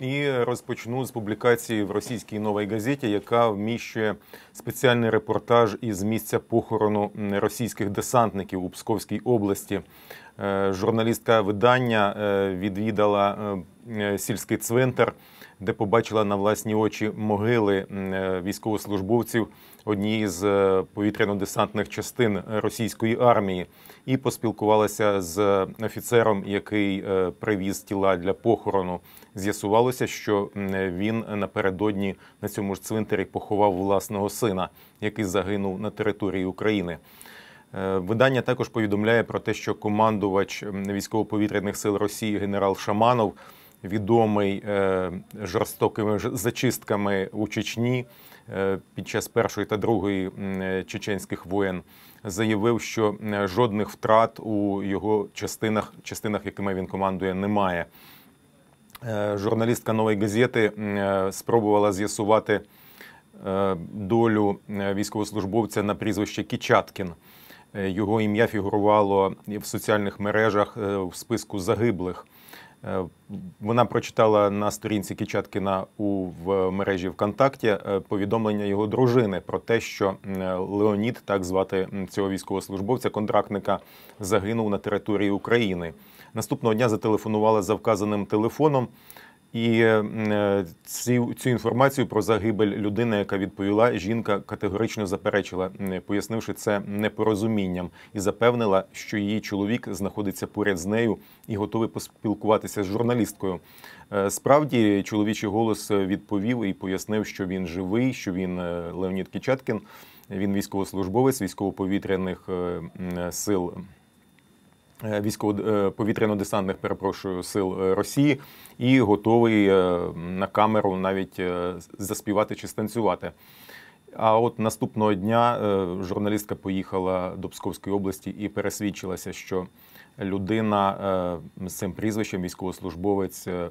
І розпочну з публікації в російській новій газеті, яка вміщує спеціальний репортаж із місця похорону російських десантників у Псковській області. Е, Журналістка видання е, відвідала е, сільський цвинтар, де побачила на власні очі могили е, військовослужбовців однієї з е, повітряно-десантних частин російської армії, і поспілкувалася з офіцером, який е, привіз тіла для похорону. З'ясувалося, що він напередодні на цьому ж цвинтарі поховав власного сина, який загинув на території України. Е, Видання також повідомляє про те, що командувач військово-повітряних сил Росії генерал Шаманов, відомий е, жорстокими зачистками у Чечні е, під час першої та другої е, чеченських воєн, заявив, що жодних втрат у його частинах, частинах, якими він командує, немає. Журналістка нової газети спробувала з'ясувати долю військовослужбовця на прізвище Кічаткін. Його ім'я фігурувало в соціальних мережах в списку загиблих. Е, Вона прочитала на сторінці Кічаткіна у в мережі ВКонтакті е, повідомлення його дружини про те, що Леонід, так звати цього військовослужбовця, контрактника, загинув на території України. Наступного дня зателефонувала за вказаним телефоном. І е, цю, цю інформацію про загибель людини, яка відповіла, жінка категорично заперечила, пояснивши це непорозумінням, і запевнила, що її чоловік знаходиться поряд з нею і готовий поспілкуватися з журналісткою. Е, Справді, чоловічий голос відповів і пояснив, що він живий, що він е, Леонід Кічаткін, він військовослужбовець військово-повітряних сил військово-повітряно-десантних перепрошую сил е, Росії і готовий е, на камеру навіть е, заспівати чи станцювати. А от наступного дня е, журналістка поїхала до Псковської області і пересвідчилася, що людина е, з цим прізвищем, військовослужбовець, е,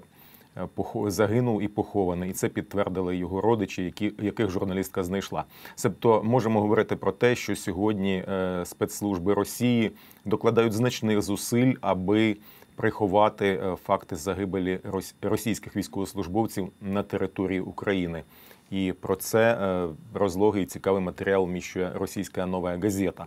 загинув і похований. І це підтвердили його родичі, які, яких журналістка знайшла. Себто можемо говорити про те, що сьогодні е, спецслужби Росії докладають значних зусиль, аби приховати е, факти загибелі російських військовослужбовців на території України. І про це е, розлогий і цікавий матеріал вміщує російська нова газета.